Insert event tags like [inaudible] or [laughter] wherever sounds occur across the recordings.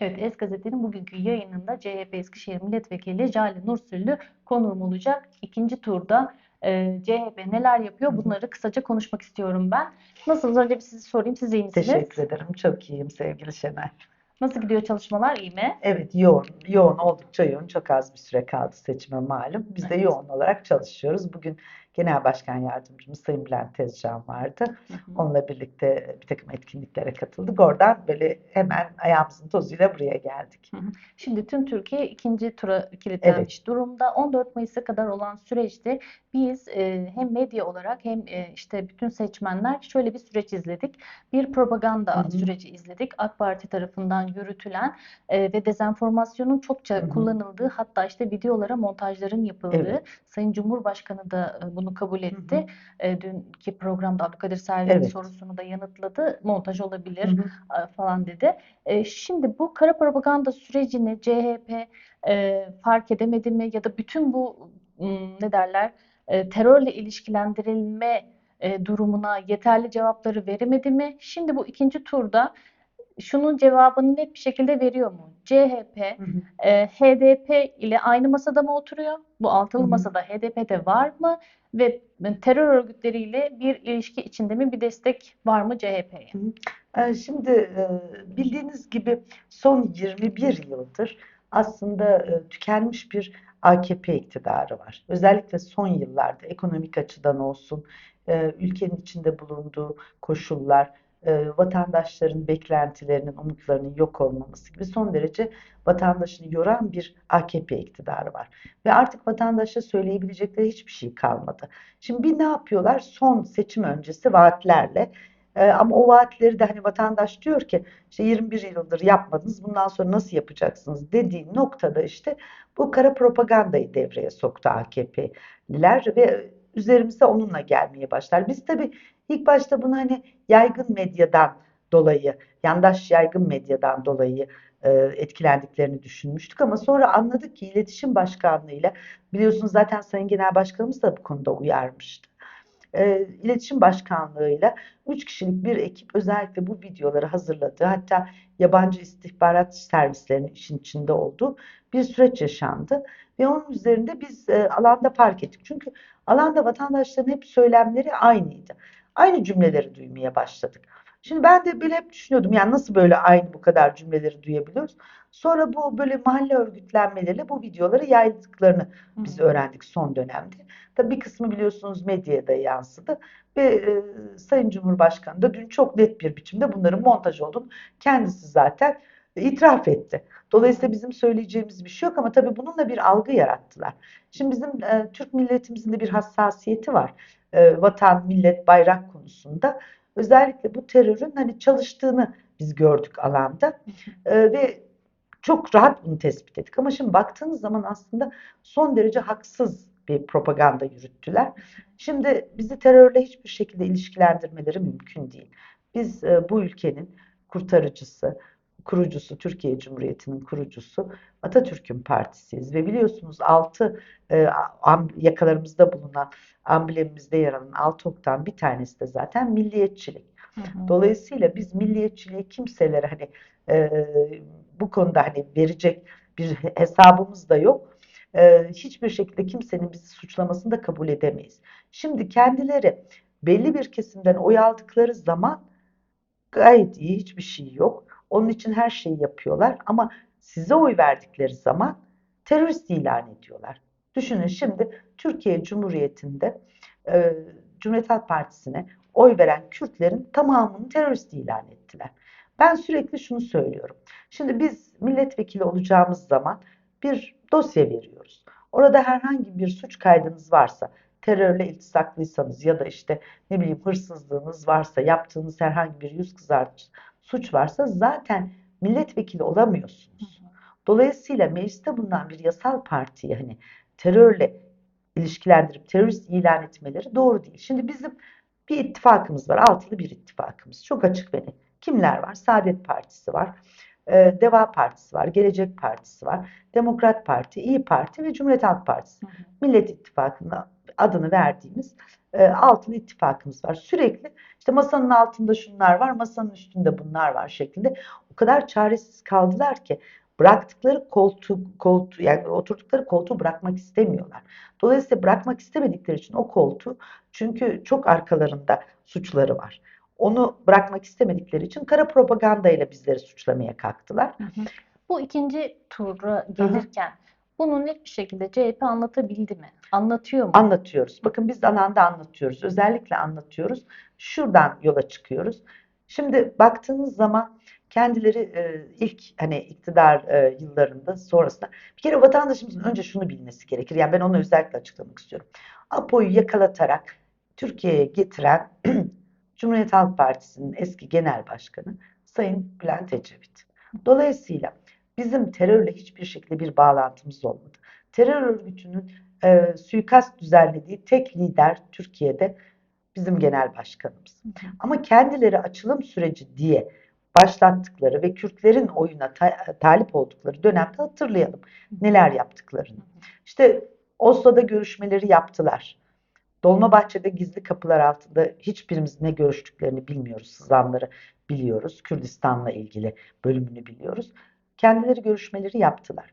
Evet, Es Gazete'nin bugünkü yayınında CHP Eskişehir Milletvekili Jale Nursüllü konuğum olacak. İkinci turda e, CHP neler yapıyor bunları kısaca konuşmak istiyorum ben. Nasılsınız? Önce bir sizi sorayım. Siz iyi misiniz? Teşekkür ederim. Çok iyiyim sevgili Şener. Nasıl gidiyor çalışmalar? İyi mi? Evet yoğun, yoğun oldukça yoğun. Çok az bir süre kaldı seçime malum. Biz de Evet. yoğun olarak çalışıyoruz. Bugün Genel Başkan Yardımcımız Sayın Bülent Tezcan vardı. Hı hı. Onunla birlikte bir takım etkinliklere katıldık. Oradan böyle hemen ayağımızın tozuyla buraya geldik. Şimdi tüm Türkiye ikinci tura kilitlenmiş durumda. 14 Mayıs'a kadar olan süreçte biz e, hem medya olarak hem e, işte bütün seçmenler şöyle bir süreç izledik. Bir propaganda Hı hı. süreci izledik. AK Parti tarafından yürütülen e, ve dezenformasyonun çokça Hı hı. kullanıldığı hatta işte videolara montajların yapıldığı Evet. Sayın Cumhurbaşkanı da e, bunu kabul Hı etti. hı. E, dünkü programda Abdülkadir Selvi'nin Evet. sorusunu da yanıtladı. Montaj olabilir Hı hı. e, falan dedi. E, Şimdi bu kara propaganda sürecini CHP e, fark edemedi mi ya da bütün bu ne derler e, terörle ilişkilendirilme e, durumuna yeterli cevapları veremedi mi? Şimdi bu ikinci turda şunun cevabını net bir şekilde veriyor mu? CHP Hı hı. e, HDP ile aynı masada mı oturuyor? Bu altılı Hı hı. masada HDP'de var mı? Ve terör örgütleriyle bir ilişki içinde mi bir destek var mı CHP'ye? Ee, Şimdi e, bildiğiniz gibi son 21 yıldır aslında e, tükenmiş bir AKP iktidarı var. Özellikle son yıllarda ekonomik açıdan olsun, e, ülkenin içinde bulunduğu koşullar, e, vatandaşların beklentilerinin, umutlarının yok olmaması gibi son derece vatandaşını yoran bir AKP iktidarı var. Ve artık vatandaşa söyleyebilecekleri hiçbir şey kalmadı. Şimdi bir ne yapıyorlar? Son seçim öncesi vaatlerle ee, ama o vaatleri de hani vatandaş diyor ki işte 21 yıldır yapmadınız bundan sonra nasıl yapacaksınız dediği noktada işte bu kara propagandayı devreye soktu AKP'liler ve üzerimize onunla gelmeye başlar. Biz tabii ilk başta bunu hani yaygın medyadan dolayı, yandaş yaygın medyadan dolayı e, etkilendiklerini düşünmüştük ama sonra anladık ki iletişim başkanlığıyla biliyorsunuz zaten Sayın Genel Başkanımız da bu konuda uyarmıştı e, iletişim başkanlığıyla 3 kişilik bir ekip özellikle bu videoları hazırladı. Hatta yabancı istihbarat servislerinin işin içinde olduğu bir süreç yaşandı. Ve onun üzerinde biz e, alanda fark ettik. Çünkü alanda vatandaşların hep söylemleri aynıydı. Aynı cümleleri duymaya başladık. Şimdi ben de böyle hep düşünüyordum yani nasıl böyle aynı bu kadar cümleleri duyabiliyoruz. Sonra bu böyle mahalle örgütlenmeleriyle bu videoları yaydıklarını biz öğrendik son dönemde. Tabii bir kısmı biliyorsunuz medyaya yansıdı ve e, Sayın Cumhurbaşkanı da dün çok net bir biçimde bunların montaj olduğunu kendisi zaten itiraf etti. Dolayısıyla bizim söyleyeceğimiz bir şey yok ama tabii bununla bir algı yarattılar. Şimdi bizim e, Türk milletimizin de bir hassasiyeti var. E, vatan, millet, bayrak konusunda. Özellikle bu terörün hani çalıştığını biz gördük alanda E, ve çok rahat bunu tespit ettik. Ama şimdi baktığınız zaman aslında son derece haksız bir propaganda yürüttüler. Şimdi bizi terörle hiçbir şekilde ilişkilendirmeleri mümkün değil. Biz e, bu ülkenin kurtarıcısı, kurucusu, Türkiye Cumhuriyeti'nin kurucusu Atatürk'ün partisiyiz ve biliyorsunuz altı e, am- yakalarımızda bulunan amblemimizde yer alan altı oktan bir tanesi de zaten milliyetçilik. Hı hı. Dolayısıyla biz milliyetçiliği kimselere hani e, bu konuda hani verecek bir hesabımız da yok. E, hiçbir şekilde kimsenin bizi suçlamasını da kabul edemeyiz. Şimdi kendileri belli bir kesimden oy aldıkları zaman gayet iyi hiçbir şey yok. Onun için her şeyi yapıyorlar ama size oy verdikleri zaman terörist ilan ediyorlar. Düşünün şimdi Türkiye Cumhuriyeti'nde e, Cumhuriyet Halk Partisi'ne oy veren Kürtlerin tamamını terörist ilan ettiler. Ben sürekli şunu söylüyorum. Şimdi biz milletvekili olacağımız zaman bir dosya veriyoruz. Orada herhangi bir suç kaydınız varsa, terörle iltisaklıysanız ya da işte ne bileyim hırsızlığınız varsa, yaptığınız herhangi bir yüz kızartıcı suç varsa zaten milletvekili olamıyorsunuz. Dolayısıyla mecliste bulunan bir yasal partiyi hani terörle ilişkilendirip terörist ilan etmeleri doğru değil. Şimdi bizim bir ittifakımız var. Altılı bir ittifakımız. Çok açık ve net. Kimler var? Saadet Partisi var. e, Deva Partisi var. Gelecek Partisi var. Demokrat Parti, İyi Parti ve Cumhuriyet Halk Partisi. Hı hı. Millet İttifakı'na adını verdiğimiz e, altın ittifakımız var. Sürekli işte masanın altında şunlar var, masanın üstünde bunlar var şeklinde o kadar çaresiz kaldılar ki bıraktıkları koltuğu, koltuğu yani oturdukları koltuğu bırakmak istemiyorlar. Dolayısıyla bırakmak istemedikleri için o koltuğu çünkü çok arkalarında suçları var. Onu bırakmak istemedikleri için kara propagandayla bizleri suçlamaya kalktılar. Hı hı. Bu ikinci tura gelirken bunu net bir şekilde CHP anlatabildi mi? Anlatıyor mu? Anlatıyoruz. Bakın biz Ananda anlatıyoruz. Özellikle anlatıyoruz. Şuradan yola çıkıyoruz. Şimdi baktığınız zaman kendileri e, ilk hani iktidar e, yıllarında sonrasında bir kere vatandaşımızın önce şunu bilmesi gerekir. Yani ben onu özellikle açıklamak istiyorum. Apo'yu yakalatarak Türkiye'ye getiren [clears throat] Cumhuriyet Halk Partisi'nin eski genel başkanı Sayın Bülent Ecevit. Dolayısıyla bizim terörle hiçbir şekilde bir bağlantımız olmadı. Terör örgütünün e, suikast düzenlediği tek lider Türkiye'de bizim genel başkanımız. Ama kendileri açılım süreci diye başlattıkları ve Kürtlerin oyuna ta- talip oldukları dönemde hatırlayalım neler yaptıklarını. İşte Oslo'da görüşmeleri yaptılar. Dolmabahçe'de gizli kapılar altında hiçbirimiz ne görüştüklerini bilmiyoruz. Sızanları biliyoruz. Kürdistan'la ilgili bölümünü biliyoruz. Kendileri görüşmeleri yaptılar.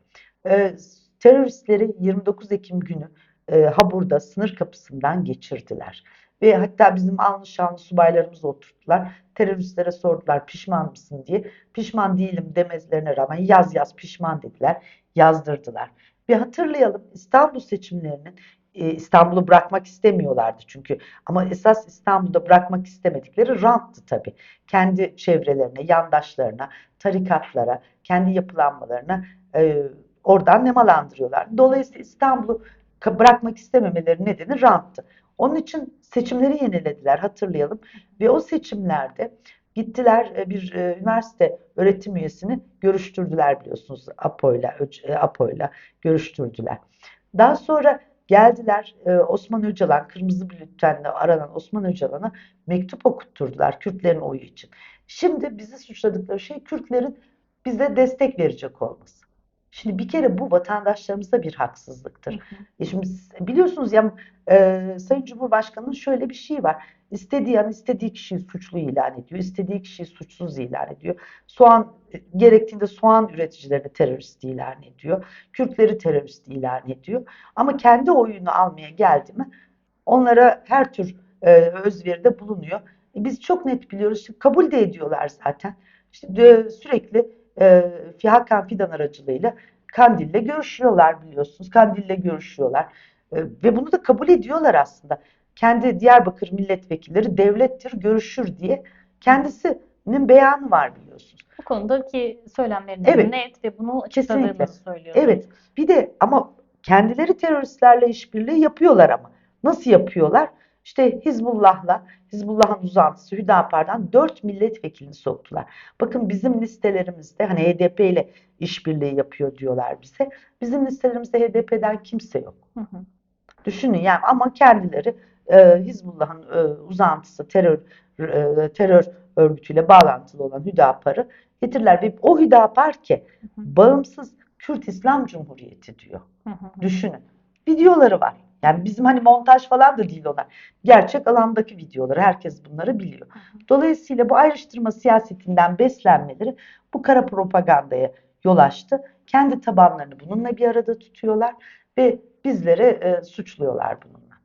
Ee, teröristleri 29 Ekim günü e, Habur'da sınır kapısından geçirdiler. Ve hatta bizim alnı şanlı subaylarımızı oturttular. Teröristlere sordular pişman mısın diye. Pişman değilim demezlerine rağmen yaz yaz pişman dediler. Yazdırdılar. Bir hatırlayalım İstanbul seçimlerinin e, İstanbul'u bırakmak istemiyorlardı çünkü. Ama esas İstanbul'da bırakmak istemedikleri ranttı tabii. Kendi çevrelerine, yandaşlarına, tarikatlara, kendi yapılanmalarına e, oradan nemalandırıyorlar. Dolayısıyla İstanbul'u bırakmak istememeleri nedeni ranttı. Onun için seçimleri yenilediler hatırlayalım. Ve o seçimlerde gittiler e, bir e, üniversite öğretim üyesini görüştürdüler biliyorsunuz APO'yla, APO'yla görüştürdüler. Daha sonra geldiler e, Osman Öcalan, kırmızı bültenle aranan Osman Öcalan'a mektup okutturdular Kürtlerin oyu için. Şimdi bizi suçladıkları şey Kürtlerin bize destek verecek olması. Şimdi bir kere bu vatandaşlarımıza bir haksızlıktır. Hı hı. E şimdi biliyorsunuz ya e, Sayın Cumhurbaşkanı'nın şöyle bir şeyi var. İstediği an istediği kişiyi suçlu ilan ediyor. istediği kişiyi suçsuz ilan ediyor. Soğan e, gerektiğinde soğan üreticilerini terörist ilan ediyor. Kürtleri terörist ilan ediyor. Ama kendi oyunu almaya geldi mi onlara her tür e, özveride bulunuyor. E, biz çok net biliyoruz. Şimdi kabul de ediyorlar zaten. İşte de, sürekli e, Hakan Fidan aracılığıyla Kandil'le görüşüyorlar biliyorsunuz. Kandil'le görüşüyorlar. E, ve bunu da kabul ediyorlar aslında. Kendi Diyarbakır milletvekilleri devlettir, görüşür diye kendisinin beyanı var biliyorsunuz. Bu konudaki söylemleriniz Evet. net ve bunu açıkladığınızı söylüyorsunuz. Evet. Bir de ama kendileri teröristlerle işbirliği yapıyorlar ama. Nasıl yapıyorlar? İşte Hizbullah'la, Hizbullah'ın uzantısı Hüdapar'dan 4 milletvekilini soktular. Bakın bizim listelerimizde hani HDP ile işbirliği yapıyor diyorlar bize. Bizim listelerimizde HDP'den kimse yok. Hı hı. Düşünün yani ama kendileri e, Hizbullah'ın e, uzantısı terör e, terör örgütüyle bağlantılı olan Hüdapar'ı getirdiler ve o Hüdapar ki Hı hı. bağımsız Kürt İslam Cumhuriyeti diyor. Hı hı. Düşünün. Videoları var. Yani bizim hani montaj falan da değil onlar. Gerçek alandaki videoları. Herkes bunları biliyor. Dolayısıyla bu ayrıştırma siyasetinden beslenmeleri bu kara propagandaya yol açtı. Kendi tabanlarını bununla bir arada tutuyorlar ve bizleri e, suçluyorlar bununla.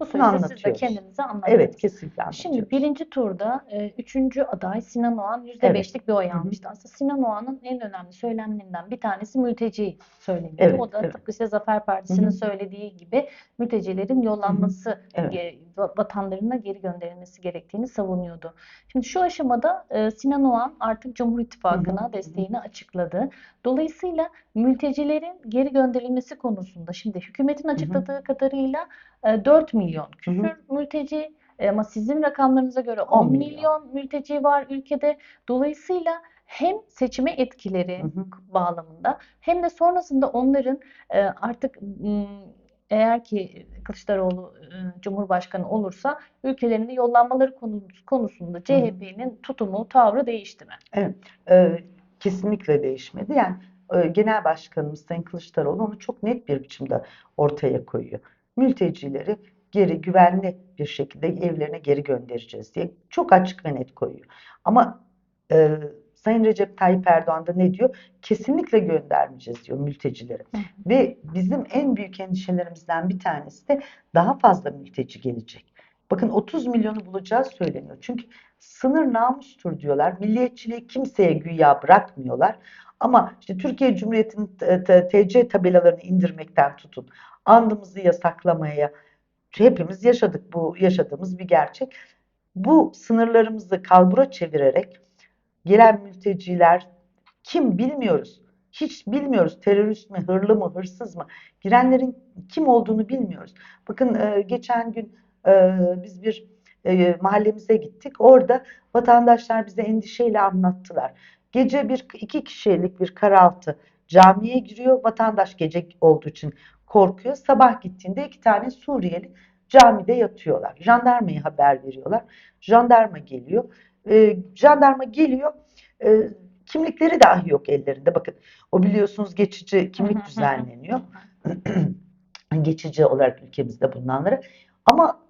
Bu süreci siz de kendinize anlattınız. Evet kesinlikle anlatıyoruz. Şimdi birinci turda e, üçüncü aday Sinan Oğan %5'lik bir oy almıştı. Aslında Sinan Oğan'ın en önemli söylemlerinden bir tanesi mülteci söylemi. Evet, O da evet. tıpkı işte Zafer Partisi'nin Hı hı. söylediği gibi mültecilerin yollanması, Evet. vatanlarına geri gönderilmesi gerektiğini savunuyordu. Şimdi şu aşamada e, Sinan Oğan artık Cumhur İttifakı'na Hı hı. desteğini açıkladı. Dolayısıyla mültecilerin geri gönderilmesi konusunda şimdi hükümetin açıkladığı kadarıyla e, 4 milyon küsür mülteci e, ama sizin rakamlarınıza göre 10 10 milyon. milyon mülteci var ülkede. Dolayısıyla hem seçime etkileri Hı hı. bağlamında hem de sonrasında onların e, artık eğer ki Kılıçdaroğlu e, Cumhurbaşkanı olursa ülkelerine yollanmaları konu- konusunda CHP'nin tutumu, tavrı değişti mi? Ee, kesinlikle değişmedi. Yani e, Genel Başkanımız Sayın Kılıçdaroğlu onu çok net bir biçimde ortaya koyuyor. Mültecileri geri güvenli bir şekilde evlerine geri göndereceğiz diye çok açık ve net koyuyor. Ama e, Sayın Recep Tayyip Erdoğan da ne diyor? Kesinlikle göndermeyeceğiz diyor mültecileri. Ve bizim en büyük endişelerimizden bir tanesi de daha fazla mülteci gelecek. Bakın 30 milyonu bulacağı söyleniyor. Çünkü sınır namustur diyorlar. Milliyetçiliği kimseye güya bırakmıyorlar. Ama işte Türkiye Cumhuriyeti'nin TC tabelalarını indirmekten tutun, andımızı yasaklamaya hepimiz yaşadık. Bu yaşadığımız bir gerçek. Bu sınırlarımızı kalbura çevirerek gelen mülteciler kim bilmiyoruz. Hiç bilmiyoruz terörist mi, hırlı mı, hırsız mı? Girenlerin kim olduğunu bilmiyoruz. Bakın e, geçen gün e, biz bir e, mahallemize gittik. Orada vatandaşlar bize endişeyle anlattılar. Gece bir iki kişilik bir karaltı camiye giriyor. Vatandaş gece olduğu için korkuyor. Sabah gittiğinde iki tane Suriyeli camide yatıyorlar. Jandarmaya haber veriyorlar. Jandarma geliyor. E, jandarma geliyor. E, kimlikleri dahi yok ellerinde. Bakın o biliyorsunuz geçici kimlik düzenleniyor. [clears throat] geçici olarak ülkemizde bulunanlara. Ama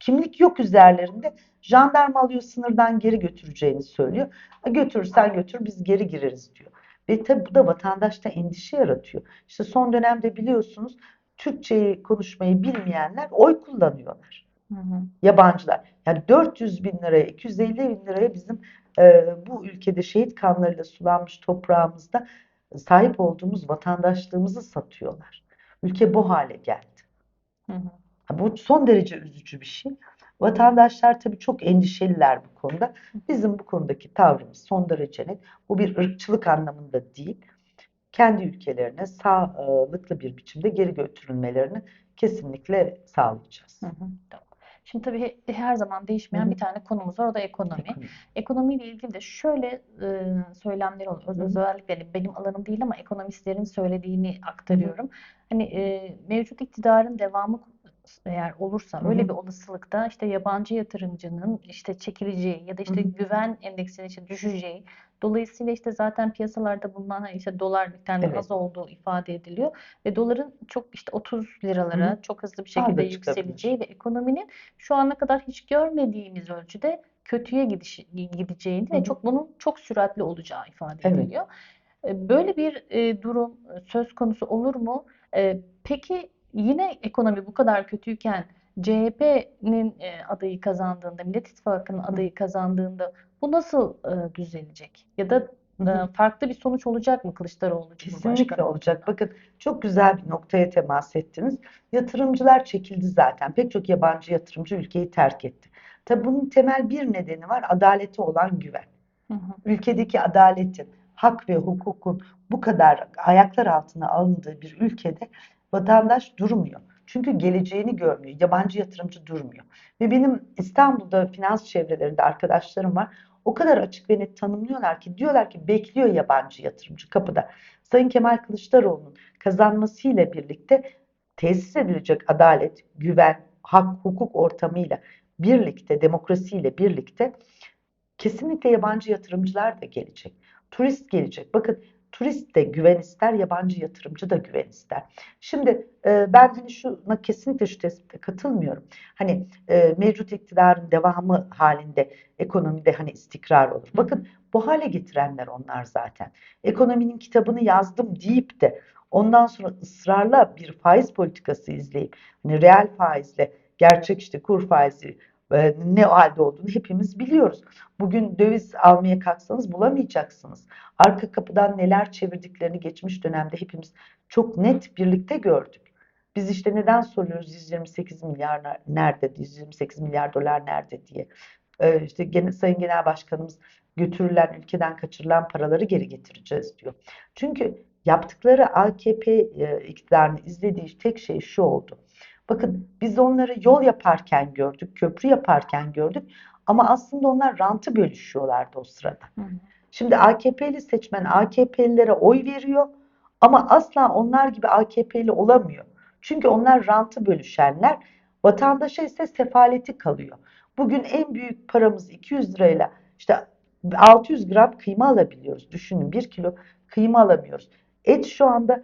kimlik yok üzerlerinde. Jandarma alıyor sınırdan geri götüreceğini söylüyor. Götürürsen götür biz geri gireriz diyor. Ve tabi bu da vatandaşta endişe yaratıyor. İşte son dönemde biliyorsunuz Türkçeyi konuşmayı bilmeyenler oy kullanıyorlar. Hı hı. Yabancılar. Yani 400 bin liraya, 250 bin liraya bizim e, bu ülkede şehit kanlarıyla sulanmış toprağımızda sahip olduğumuz vatandaşlığımızı satıyorlar. Ülke bu hale geldi. Hı hı. Bu son derece üzücü bir şey. Vatandaşlar tabii çok endişeliler bu konuda. Bizim bu konudaki tavrımız son derece net. Bu bir ırkçılık anlamında değil. Kendi ülkelerine sağlıklı bir biçimde geri götürülmelerini kesinlikle sağlayacağız. Hı hı. Tamam. Şimdi tabii he- her zaman değişmeyen Hı hı. bir tane konumuz var o da ekonomi. Ekonomi. Ekonomiyle ilgili de şöyle e, söylemler oluyor. Öz-. Özellikle hani benim alanım değil ama ekonomistlerin söylediğini aktarıyorum. Hani e, mevcut iktidarın devamı eğer olursa öyle bir olasılıkta işte yabancı yatırımcının işte çekileceği ya da işte hı. güven endeksinin işte düşeceği. Dolayısıyla işte zaten piyasalarda bulunan hani işte dolar miktarının Evet. az olduğu ifade ediliyor ve doların çok işte 30 Hı liralara hı. çok hızlı bir şekilde yükseleceği ve ekonominin şu ana kadar hiç görmediğimiz ölçüde kötüye gidiş, gideceğini Hı ve çok bunun çok süratli olacağı ifade Evet. ediliyor. E, Böyle bir e, durum e, söz konusu olur mu? E, Peki yine ekonomi bu kadar kötüyken CHP'nin e, adayı kazandığında, Millet İttifakı'nın adayı kazandığında bu nasıl e, düzelecek? Ya da e, farklı bir sonuç olacak mı Kılıçdaroğlu Kesinlikle olacak. Bakın çok güzel bir noktaya temas ettiniz. Yatırımcılar çekildi zaten. Pek çok yabancı yatırımcı ülkeyi terk etti. Tabii bunun temel bir nedeni var. Adalete olan güven. Hı hı. Ülkedeki adaletin, hak ve hukukun bu kadar ayaklar altına alındığı bir ülkede vatandaş durmuyor. Çünkü geleceğini görmüyor. Yabancı yatırımcı durmuyor. Ve benim İstanbul'da finans çevrelerinde arkadaşlarım var. O kadar açık ve net tanımlıyorlar ki diyorlar ki bekliyor yabancı yatırımcı kapıda. Sayın Kemal Kılıçdaroğlu'nun kazanmasıyla birlikte tesis edilecek adalet, güven, hak, hukuk ortamıyla birlikte, demokrasiyle birlikte kesinlikle yabancı yatırımcılar da gelecek. Turist gelecek. Bakın turist de güven ister, yabancı yatırımcı da güven ister. Şimdi e, ben hani şuna kesinlikle şu tespite katılmıyorum. Hani e, mevcut iktidarın devamı halinde ekonomide hani istikrar olur. Bakın bu hale getirenler onlar zaten. Ekonominin kitabını yazdım deyip de ondan sonra ısrarla bir faiz politikası izleyip hani reel faizle gerçek işte kur faizi ne halde olduğunu hepimiz biliyoruz. Bugün döviz almaya kalksanız bulamayacaksınız. Arka kapıdan neler çevirdiklerini geçmiş dönemde hepimiz çok net birlikte gördük. Biz işte neden soruyoruz 128 milyar ner- nerede, 128 milyar dolar nerede diye. Ee, işte gene, Sayın Genel Başkanımız götürülen, ülkeden kaçırılan paraları geri getireceğiz diyor. Çünkü yaptıkları AKP e, iktidarını izlediği tek şey şu oldu. Bakın biz onları yol yaparken gördük, köprü yaparken gördük ama aslında onlar rantı bölüşüyorlardı o sırada. Hı. Şimdi AKP'li seçmen AKP'lilere oy veriyor ama asla onlar gibi AKP'li olamıyor. Çünkü onlar rantı bölüşenler, vatandaşa ise sefaleti kalıyor. Bugün en büyük paramız 200 lirayla işte 600 gram kıyma alabiliyoruz. Düşünün 1 kilo kıyma alamıyoruz. Et şu anda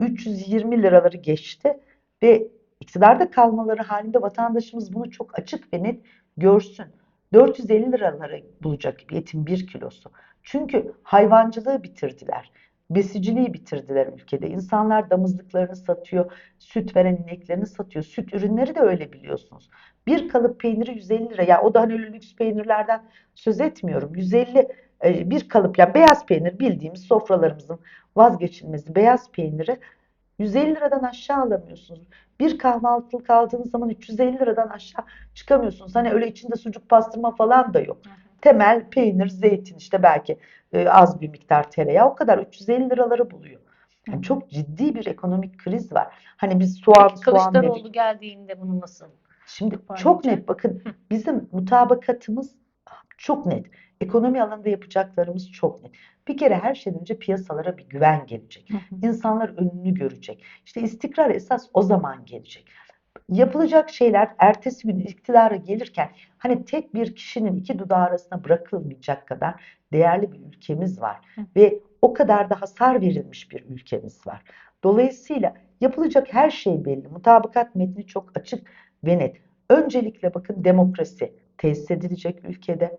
320 liraları geçti ve iktidarda kalmaları halinde vatandaşımız bunu çok açık ve net görsün. 450 liralara bulacak etin bir kilosu. Çünkü hayvancılığı bitirdiler. Besiciliği bitirdiler ülkede. İnsanlar damızlıklarını satıyor, süt veren ineklerini satıyor. Süt ürünleri de öyle biliyorsunuz. Bir kalıp peyniri 150 lira. Ya o da hani lüks peynirlerden söz etmiyorum. 150 e, bir kalıp ya beyaz peynir bildiğimiz sofralarımızın vazgeçilmezi beyaz peyniri 150 liradan aşağı alamıyorsunuz. Bir kahvaltılık aldığınız zaman 350 liradan aşağı çıkamıyorsunuz. Hani öyle içinde sucuk pastırma falan da yok. Temel peynir, zeytin işte belki e, az bir miktar tereyağı o kadar 350 liraları buluyor. Yani çok ciddi bir ekonomik kriz var. Hani biz soğan Peki soğan Kılıçdaroğlu dedik. geldiğinde bunu nasıl? Şimdi çok net bakın bizim mutabakatımız çok net. Ekonomi alanında yapacaklarımız çok net. Bir kere her şeyden önce piyasalara bir güven gelecek. İnsanlar önünü görecek. İşte istikrar esas o zaman gelecek. Yapılacak şeyler ertesi gün iktidara gelirken hani tek bir kişinin iki dudağı arasına bırakılmayacak kadar değerli bir ülkemiz var. Hı. Ve o kadar da hasar verilmiş bir ülkemiz var. Dolayısıyla yapılacak her şey belli. Mutabakat metni çok açık ve net. Öncelikle bakın demokrasi tesis edilecek ülkede.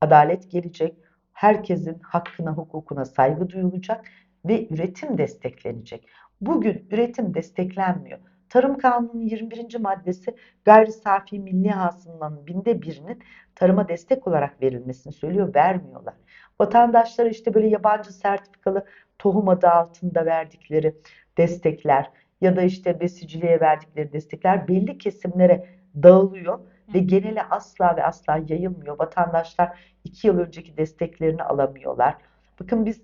Adalet gelecek. Herkesin hakkına, hukukuna saygı duyulacak ve üretim desteklenecek. Bugün üretim desteklenmiyor. Tarım Kanunu'nun 21. maddesi gayri safi milli hasılanın binde birinin tarıma destek olarak verilmesini söylüyor, vermiyorlar. Vatandaşlara işte böyle yabancı sertifikalı tohum adı altında verdikleri destekler ya da işte besiciliğe verdikleri destekler belli kesimlere dağılıyor ve genele asla ve asla yayılmıyor. Vatandaşlar iki yıl önceki desteklerini alamıyorlar. Bakın biz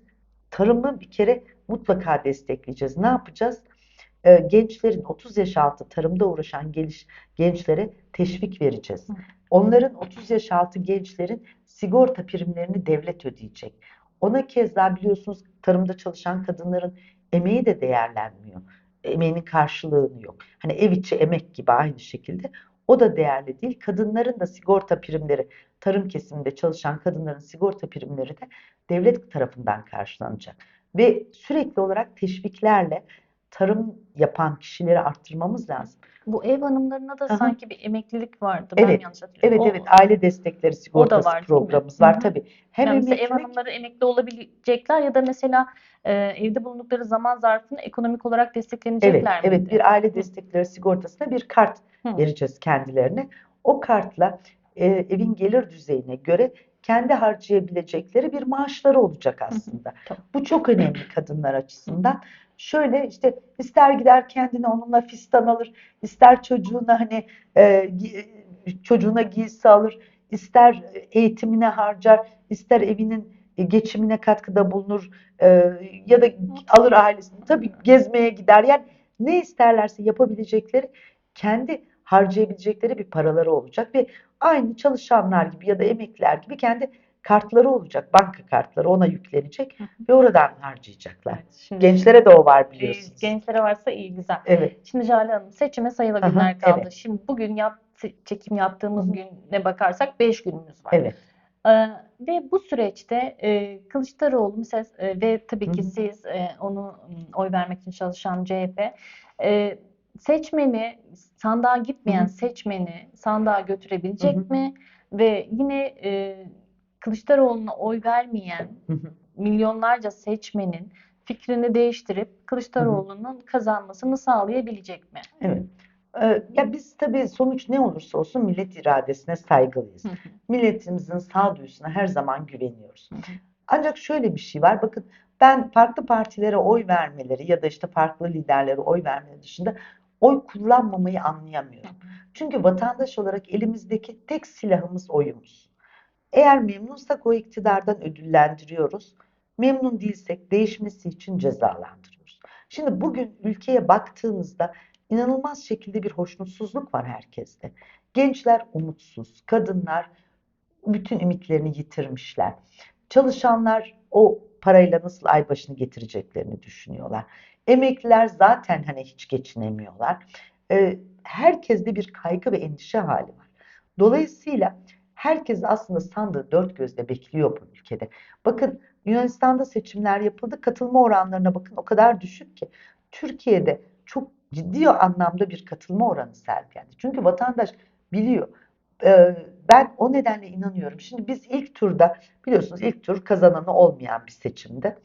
tarımı bir kere mutlaka destekleyeceğiz. Ne yapacağız? Ee, gençlerin 30 yaş altı tarımda uğraşan geliş, gençlere teşvik vereceğiz. Onların 30 yaş altı gençlerin sigorta primlerini devlet ödeyecek. Ona kez daha biliyorsunuz tarımda çalışan kadınların emeği de değerlenmiyor. Emeğinin karşılığını yok. Hani ev içi emek gibi aynı şekilde o da değerli değil. Kadınların da sigorta primleri, tarım kesiminde çalışan kadınların sigorta primleri de devlet tarafından karşılanacak. Ve sürekli olarak teşviklerle tarım yapan kişileri arttırmamız lazım. Bu ev hanımlarına da Aha. sanki bir emeklilik vardı. Ben Evet, yanlış hatırlıyorum. Evet O- evet aile destekleri sigortası var, programımız var tabii. Hem yani mesela ev emeklilik hanımları emekli olabilecekler ya da mesela e, evde bulundukları zaman zarfında ekonomik olarak Evet, desteklenecekler evet miydi? bir aile destekleri sigortasına bir kart Hı. vereceğiz kendilerine. O kartla e, evin gelir düzeyine göre kendi harcayabilecekleri bir maaşları olacak aslında. Tamam. Bu çok önemli kadınlar açısından. Şöyle işte ister gider kendine onunla fistan alır, ister çocuğuna hani e, gi- çocuğuna giysi alır, ister eğitimine harcar, ister evinin e, geçimine katkıda bulunur e, ya da alır ailesini. Tabii gezmeye gider. Yani ne isterlerse yapabilecekleri kendi harcayabilecekleri bir paraları olacak ve aynı çalışanlar gibi ya da emekliler gibi kendi kartları olacak. Banka kartları ona yüklenecek Hı hı. ve oradan harcayacaklar. Evet, şimdi Gençlere de o var biliyorsunuz. gençlere varsa iyi güzel. Evet. Şimdi Jale Hanım seçime sayılı Aha, günler kaldı. evet. Şimdi bugün yap, çekim yaptığımız Hı güne bakarsak 5 günümüz var. Evet. Ee, ve bu süreçte e, Kılıçdaroğlu mesela e, ve tabii ki hı. siz e, onu oy vermek için çalışan CHP e, seçmeni sandığa gitmeyen Hı hı. seçmeni sandığa götürebilecek Hı hı. mi? Ve yine e, Kılıçdaroğlu'na oy vermeyen Hı hı. milyonlarca seçmenin fikrini değiştirip Kılıçdaroğlu'nun kazanmasını sağlayabilecek mi? Evet. Ee, ya biz tabii sonuç ne olursa olsun millet iradesine saygılıyız. Hı hı, Milletimizin sağduyusuna her zaman güveniyoruz. hı hı. Ancak şöyle bir şey var. Bakın ben farklı partilere oy vermeleri ya da işte farklı liderlere oy vermeleri dışında oy kullanmamayı anlayamıyorum. Çünkü vatandaş olarak elimizdeki tek silahımız oyumuz. Eğer memnunsak o iktidardan ödüllendiriyoruz. Memnun değilsek değişmesi için cezalandırıyoruz. Şimdi bugün ülkeye baktığınızda inanılmaz şekilde bir hoşnutsuzluk var herkeste. Gençler umutsuz, kadınlar bütün ümitlerini yitirmişler. Çalışanlar o parayla nasıl ay başını getireceklerini düşünüyorlar. Emekliler zaten hani hiç geçinemiyorlar. Ee, herkeste bir kaygı ve endişe hali var. Dolayısıyla herkes aslında sandığı dört gözle bekliyor bu ülkede. Bakın Yunanistan'da seçimler yapıldı. Katılma oranlarına bakın o kadar düşük ki. Türkiye'de çok ciddi anlamda bir katılma oranı sergilendi. Çünkü vatandaş biliyor. Ee, ben o nedenle inanıyorum. Şimdi biz ilk turda biliyorsunuz ilk tur kazananı olmayan bir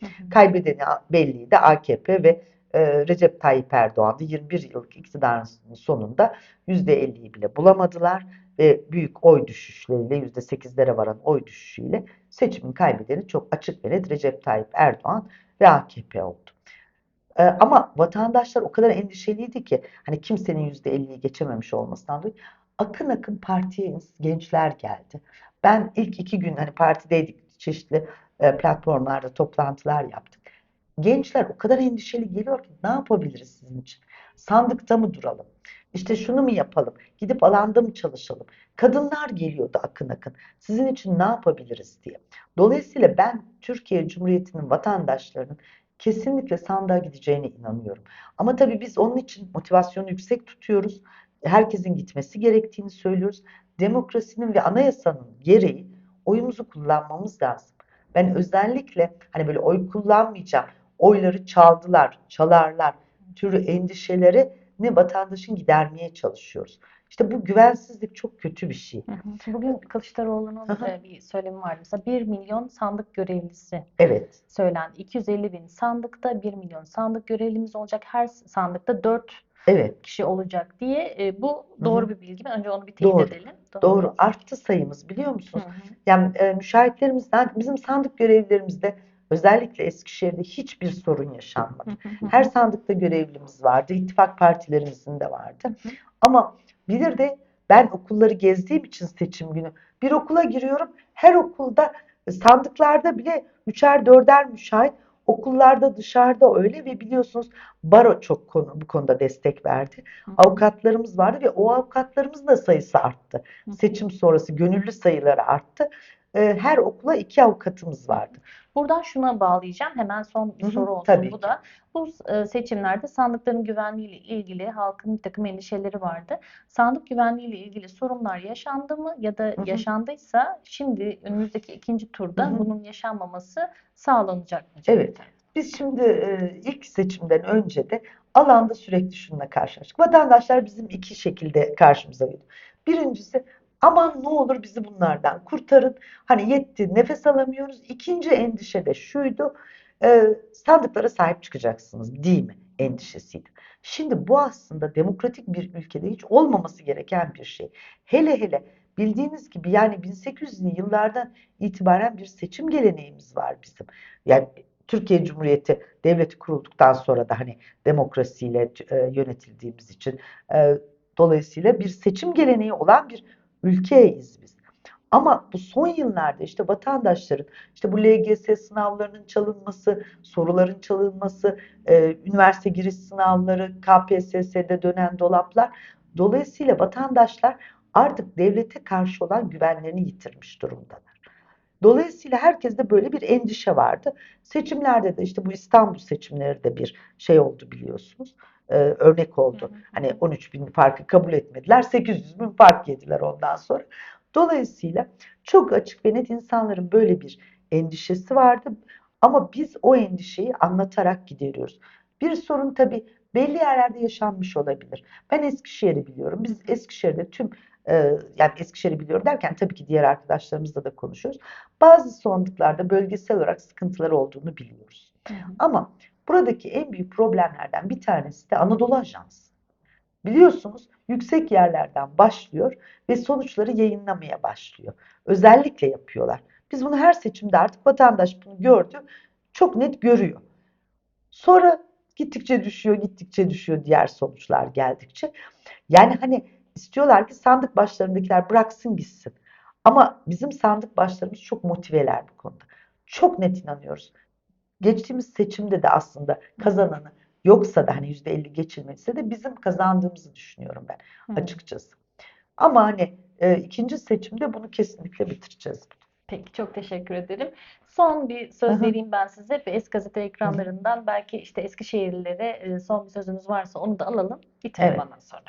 hı. Kaybedeni belliydi AKP ve e, Recep Tayyip Erdoğan'dı. 21 yıllık iktidarın sonunda %50'yi bile bulamadılar ve büyük oy düşüşleriyle %8'lere varan oy düşüşüyle seçimin kaybedeni çok açık ve net Recep Tayyip Erdoğan ve AKP oldu. Ee, ama vatandaşlar o kadar endişeliydi ki hani kimsenin %50'yi geçememiş olmasından dolayı akın akın partiye gençler geldi. Ben ilk iki gün hani partideydik çeşitli e, platformlarda toplantılar yaptık. Gençler o kadar endişeli geliyor ki ne yapabiliriz sizin için? Sandıkta mı duralım? İşte şunu mu yapalım? Gidip alanda mı çalışalım? Kadınlar geliyordu akın akın. Sizin için ne yapabiliriz diye. Dolayısıyla ben Türkiye Cumhuriyeti'nin vatandaşlarının kesinlikle sandığa gideceğine inanıyorum. Ama tabii biz onun için motivasyonu yüksek tutuyoruz. Herkesin gitmesi gerektiğini söylüyoruz. Demokrasinin ve anayasanın gereği oyumuzu kullanmamız lazım. Ben özellikle hani böyle oy kullanmayacağım, oyları çaldılar, çalarlar türü endişeleri ne vatandaşın gidermeye çalışıyoruz. İşte bu güvensizlik çok kötü bir şey. Bugün Kılıçdaroğlu'nun bir söylemi vardı. Mesela 1 milyon sandık görevlisi Evet, söylendi. 250 bin sandıkta 1 milyon sandık görevlimiz olacak. Her sandıkta 4 evet. kişi olacak diye. E, bu Hı doğru hı. bir bilgi mi? Önce onu bir teyit Doğru. edelim. Doğru. Arttı sayımız biliyor Hı musunuz? hı. Yani e, müşahitlerimizden bizim sandık görevlilerimizde özellikle Eskişehir'de hiçbir sorun yaşanmadı. Hı hı hı. Her sandıkta görevlimiz vardı. İttifak partilerimizin de vardı. Hı hı. Ama bilir de ben okulları gezdiğim için seçim günü bir okula giriyorum. Her okulda e, sandıklarda bile üçer dörder müşahit. Okullarda dışarıda öyle ve biliyorsunuz baro çok konu, bu konuda destek verdi. Hı. Avukatlarımız vardı ve o avukatlarımızın da sayısı arttı. Hı. Seçim sonrası gönüllü sayıları arttı. E, Her okula iki avukatımız vardı. Buradan şuna bağlayacağım. Hemen son bir Hı hı, soru olsun tabii bu ki. da. Bu e, seçimlerde sandıkların güvenliğiyle ilgili halkın bir takım endişeleri vardı. Sandık güvenliğiyle ilgili sorunlar yaşandı mı ya da Hı hı. yaşandıysa şimdi önümüzdeki ikinci turda Hı hı. bunun yaşanmaması sağlanacak mı? Evet. Biz şimdi e, ilk seçimden önce de alanda sürekli şununla karşılaştık. Vatandaşlar bizim iki şekilde karşımıza geliyor. Birincisi aman ne olur bizi bunlardan kurtarın. Hani yetti nefes alamıyoruz. İkinci endişe de şuydu. e, sandıklara sahip çıkacaksınız değil mi? Endişesiydi. Şimdi bu aslında demokratik bir ülkede hiç olmaması gereken bir şey. Hele hele bildiğiniz gibi yani 1800'lü yıllardan itibaren bir seçim geleneğimiz var bizim. Yani Türkiye Cumhuriyeti devleti kurulduktan sonra da hani demokrasiyle e, yönetildiğimiz için e, dolayısıyla bir seçim geleneği olan bir ülkeyiz biz. Ama bu son yıllarda işte vatandaşların işte bu LGS sınavlarının çalınması, soruların çalınması, e, üniversite giriş sınavları, KPSS'de dönen dolaplar dolayısıyla vatandaşlar artık devlete karşı olan güvenlerini yitirmiş durumdalar. Dolayısıyla herkeste böyle bir endişe vardı. Seçimlerde de işte bu İstanbul seçimleri de bir şey oldu biliyorsunuz. Ee, örnek oldu. Hani 13 bin farkı kabul etmediler. 800 bin fark yediler ondan sonra. Dolayısıyla çok açık ve net insanların böyle bir endişesi vardı. Ama biz o endişeyi anlatarak gideriyoruz. Bir sorun tabii belli yerlerde yaşanmış olabilir. Ben Eskişehir'i biliyorum. Biz Eskişehir'de tüm e, yani Eskişehir'i biliyorum derken tabii ki diğer arkadaşlarımızla da konuşuyoruz. Bazı sandıklarda bölgesel olarak sıkıntıları olduğunu biliyoruz. Hı. Ama buradaki en büyük problemlerden bir tanesi de Anadolu Ajansı. Biliyorsunuz yüksek yerlerden başlıyor ve sonuçları yayınlamaya başlıyor. Özellikle yapıyorlar. Biz bunu her seçimde artık vatandaş bunu gördü, çok net görüyor. Sonra gittikçe düşüyor, gittikçe düşüyor diğer sonuçlar geldikçe. Yani hani istiyorlar ki sandık başlarındakiler bıraksın gitsin. Ama bizim sandık başlarımız çok motiveler bu konuda. Çok net inanıyoruz. Geçtiğimiz seçimde de aslında kazananı yoksa da hani %50 geçilmediyse de bizim kazandığımızı düşünüyorum ben Hı. açıkçası. Ama hani e, ikinci seçimde bunu kesinlikle bitireceğiz. Peki çok teşekkür ederim. Son bir söz hı. vereyim ben size. Bir Es Gazete ekranlarından belki işte Eskişehirlilere e, son bir sözünüz varsa onu da alalım. Bitirelim Evet. ondan sonra.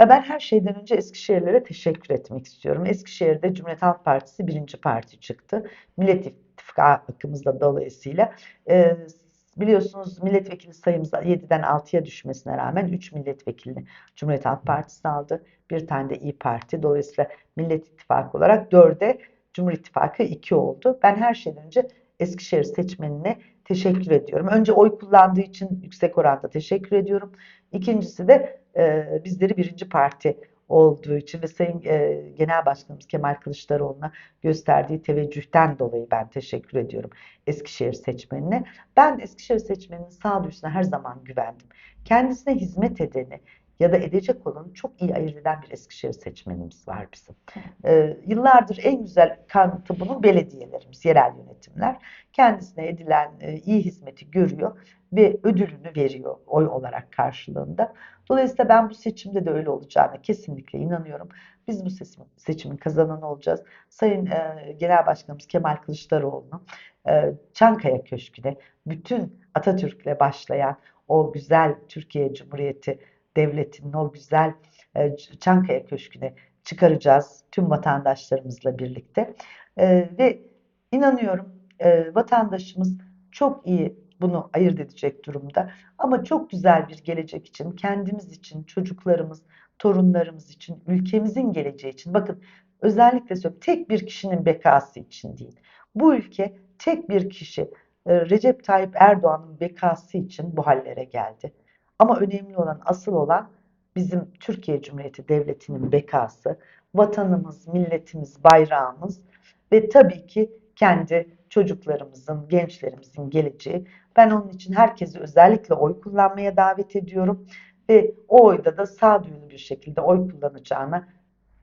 E, Ben her şeyden önce Eskişehirlere teşekkür etmek istiyorum. Eskişehir'de Cumhuriyet Halk Partisi birinci parti çıktı. Millet İttifakımızla dolayısıyla e, biliyorsunuz milletvekili sayımız 7'den 6'ya düşmesine rağmen 3 milletvekilini Cumhuriyet Halk Partisi aldı. Bir tane de İyi Parti. Dolayısıyla Millet İttifakı olarak 4'e Cumhur İttifakı 2 oldu. Ben her şeyden önce Eskişehir seçmenine teşekkür ediyorum. Önce oy kullandığı için yüksek oranda teşekkür ediyorum. İkincisi de e, bizleri birinci parti olduğu için ve Sayın e, Genel Başkanımız Kemal Kılıçdaroğlu'na gösterdiği teveccühten dolayı ben teşekkür ediyorum Eskişehir seçmenine. Ben Eskişehir seçmeninin sağduyusuna her zaman güvendim. Kendisine hizmet edeni ya da edecek olanı çok iyi ayırt eden bir Eskişehir seçmenimiz var bizim. Ee, yıllardır en güzel kanıtı bunun belediyelerimiz, yerel yönetimler. Kendisine edilen e, iyi hizmeti görüyor ve ödülünü veriyor oy olarak karşılığında. Dolayısıyla ben bu seçimde de öyle olacağına kesinlikle inanıyorum. Biz bu seçim- seçimin kazananı olacağız. Sayın e, Genel Başkanımız Kemal Kılıçdaroğlu'nu e, Çankaya Köşkü'ne bütün Atatürk'le başlayan o güzel Türkiye Cumhuriyeti Devleti'nin o güzel e, Çankaya Köşkü'ne çıkaracağız tüm vatandaşlarımızla birlikte. E, ve inanıyorum e, vatandaşımız çok iyi bunu ayırt edecek durumda. Ama çok güzel bir gelecek için, kendimiz için, çocuklarımız, torunlarımız için, ülkemizin geleceği için. Bakın özellikle söylüyorum tek bir kişinin bekası için değil. Bu ülke tek bir kişi Recep Tayyip Erdoğan'ın bekası için bu hallere geldi. Ama önemli olan, asıl olan bizim Türkiye Cumhuriyeti Devleti'nin bekası, vatanımız, milletimiz, bayrağımız ve tabii ki kendi çocuklarımızın, gençlerimizin geleceği. Ben onun için herkesi özellikle oy kullanmaya davet ediyorum ve o oyda da sağduyulu bir şekilde oy kullanacağına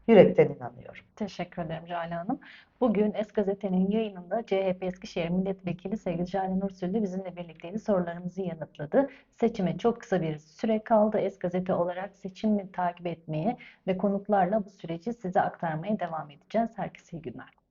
yürekten inanıyorum. Teşekkür ederim Jale Hanım. Bugün Es Gazete'nin yayınında CHP Eskişehir Milletvekili sevgili Jale Nursül de bizimle birlikteydi. Sorularımızı yanıtladı. Seçime çok kısa bir süre kaldı. Es Gazete olarak seçimi takip etmeye ve konuklarla bu süreci size aktarmaya devam edeceğiz. Herkese iyi günler.